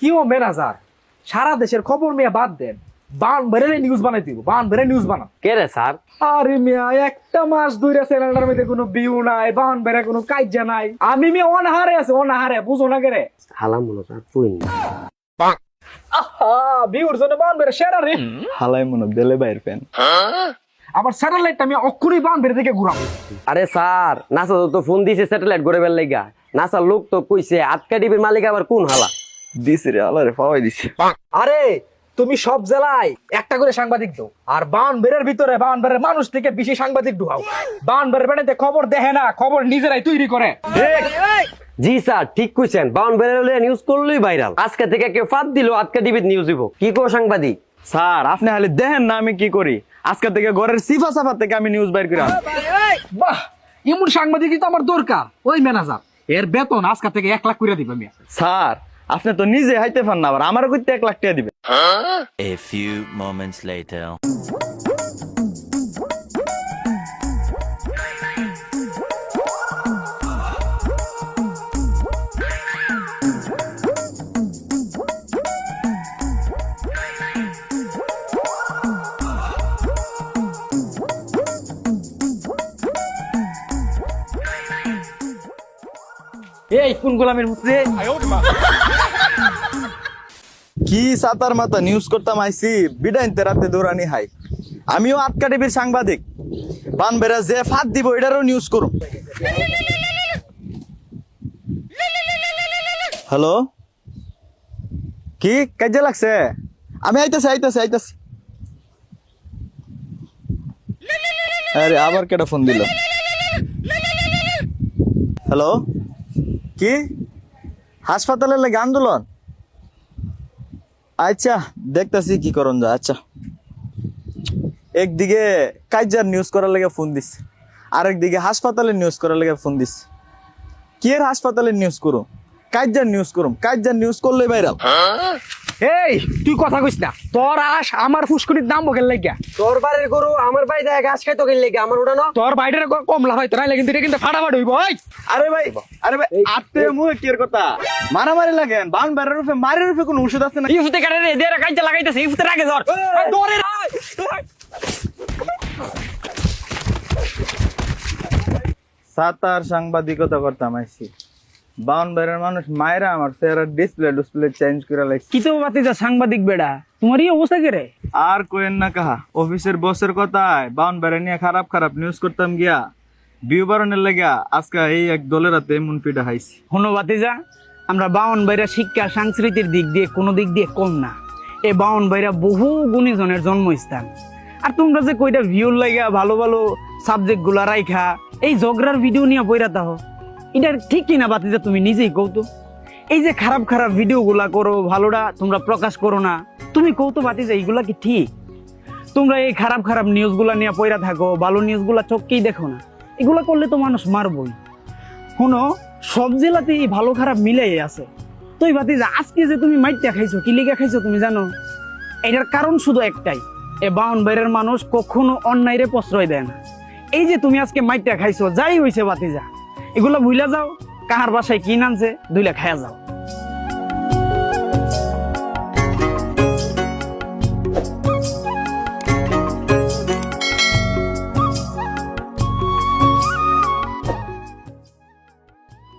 কি ও ম্যানেজার সারা দেশের খবর মিয়া বাদ দেন। বান বেড়ে নিউজ বানাই দিব বান বেড়ে নিউজ বানা কে রে স্যার? আরে মিয়া একটা মাস ধরে চ্যানেলটার মধ্যে কোনো ভিউ নাই বান বেড়ে কোনো কাজ্যা নাই। আমি মিয়া অনাহারে আছে অনাহারে বুঝো না কেরে হালাম মনে স্যার তুই আহা ভিউর জন্য বান বেড়ে সেরা রে। হালাই মনে বেলে বাইর ফ্যান। আবার স্যাটেলাইটটা আমি অক্ষুরি বান বেড়ে থেকে ঘুরাবো। আরে স্যার নাসা তো ফোন দিছে স্যাটেলাইট বেল লাগা। নাসার লোক তো কইছে আটকা ডিবির মালিক আবার কোন হালা? দিছে রে আলারে পাওয়াই দিছে। আরে তুমি সব জেলায় একটা করে সাংবাদিক দাও। আর বানবেড়ের ভিতরে বানবেড়ের মানুষ থেকে বেশি সাংবাদিক ঢুকাও। বেড়াতে খবর দেখে না খবর নিজেরাই তৈরি করে। জি স্যার ঠিক কইছেন। নিউজ করলেই ভাইরাল আজকে থেকে কেউ ফাঁদ দিল ডিবির নিউজ দিব। কি কো সাংবাদিক? স্যার আপনি খালি দেখেন না আমি কি করি। আজকে থেকে ঘরের সিফা সাফা থেকে আমি নিউজ বাইর করে। বাহ এমন সাংবাদিকই তো আমার দরকার। ওই ম্যানেজার এর বেতন আজকে থেকে এক লাখ করে দিবে মিয়া। স্যার আপনি তো নিজে হাইতে পান না আবার আমার করতে এক লাখ টাকা দিবে A few moments later. এই কোন গোলামের মুখে কি সাতার মাথা নিউজ করতাম আইসি বিডাইনতে রাতে দৌড়ানি হাই। আমিও আটকা টিভির সাংবাদিক। বান বেড়া যে ফাঁদ দিব, এটারও নিউজ করুন হ্যালো? কি? কাজে লাগছে? আমি আইতেছি আইতেছি আইতেছি। আরে, আবার কেটা ফোন দিল? হ্যালো? কি? হাসপাতালের লাগে আন্দোলন? আচ্ছা দেখতেছি কি করন যা আচ্ছা। একদিকে কাইজার নিউজ করার লেগে ফোন দিস আরেকদিকে হাসপাতালের নিউজ করার লেগে ফোন দিস কি এর হাসপাতালের নিউজ করুম? কাইজার নিউজ করুম? কাইজার নিউজ করলে ভাইরাল এই তুই কথা কইস না। তোর আস আমার ফুসকুনির দাম বকেল লাগিয়া। তোর বাড়ির গরু আমার বাড়ি দেয় ঘাস খাইতো গেলে আমার উড়ানো? তোর বাইরের কম লাভ হয়তো নাইলে কিন্তু এটা কিন্তু ফাটাফাট হইব ওই। আরে ভাই আরে ভাই আত্মে মুহে কি এর কথা? মারামারি লাগেন বান বেড়ার রূপে মারের রূপে কোনো ওষুধ আছে না? ইফুতে কাটে রে দেরে কাইতে লাগাইতেছে ইফুতে রাগে ধর ধরে সাতার সাংবাদিকতা করতাম আইসি। বাউন বেড়ার মানুষ মায়েরা আমার চেহারা ডিসপ্লে ডিসপ্লে চেঞ্জ করে লাগছে কি তো বাতি যা সাংবাদিক বেড়া? তোমার এই অবস্থা কে রে? আর কোয়েন না কাহা অফিসের বসের কথায় বাউন বেড়া নিয়ে খারাপ খারাপ নিউজ করতাম গিয়া বিউ বারণের লাগিয়া আজকে এই এক দলের হাতে এমন পিঠা হাইছি। হনো বাতিজা আমরা বাউন বাইরা শিক্ষা সংস্কৃতির দিক দিয়ে কোনো দিক দিয়ে কম না। এ বাউন বাইরা বহু গুণীজনের জন্মস্থান। আর তোমরা যে কইটা ভিউর লাগা ভালো ভালো সাবজেক্টগুলা রাইখা এই ঝগড়ার ভিডিও নিয়ে বইরা তাহ এটা ঠিক কিনা বাতিজা তুমি নিজেই কৌতো এই যে খারাপ খারাপ ভিডিও গুলা করো, ভালোটা তোমরা প্রকাশ করো না। তুমি কৌতো বাতিজা, এইগুলা কি ঠিক? তোমরা এই খারাপ খারাপ নিউজগুলা নিয়ে পয়রা থাকো, ভালো নিউজগুলা চোখকেই দেখো না। এগুলা করলে তো মানুষ মারবই। শুনো, সব জেলাতে এই ভালো খারাপ মিলেই আছে। তুই বাতি যা আজকে যে তুমি মাইটটা খাইছো, কি লিগা খাইছো তুমি জানো? এটার কারণ শুধু একটাই, এ বাউন বাইরের মানুষ কখনো অন্যায়রে প্রশ্রয় দেয় না। এই যে তুমি আজকে মাইটটা খাইছো, যাই হইছে বাতি যা এগুলা ভুইলা যাও কাহার বাসায় কি নামছে দুইলা খায়া যাও।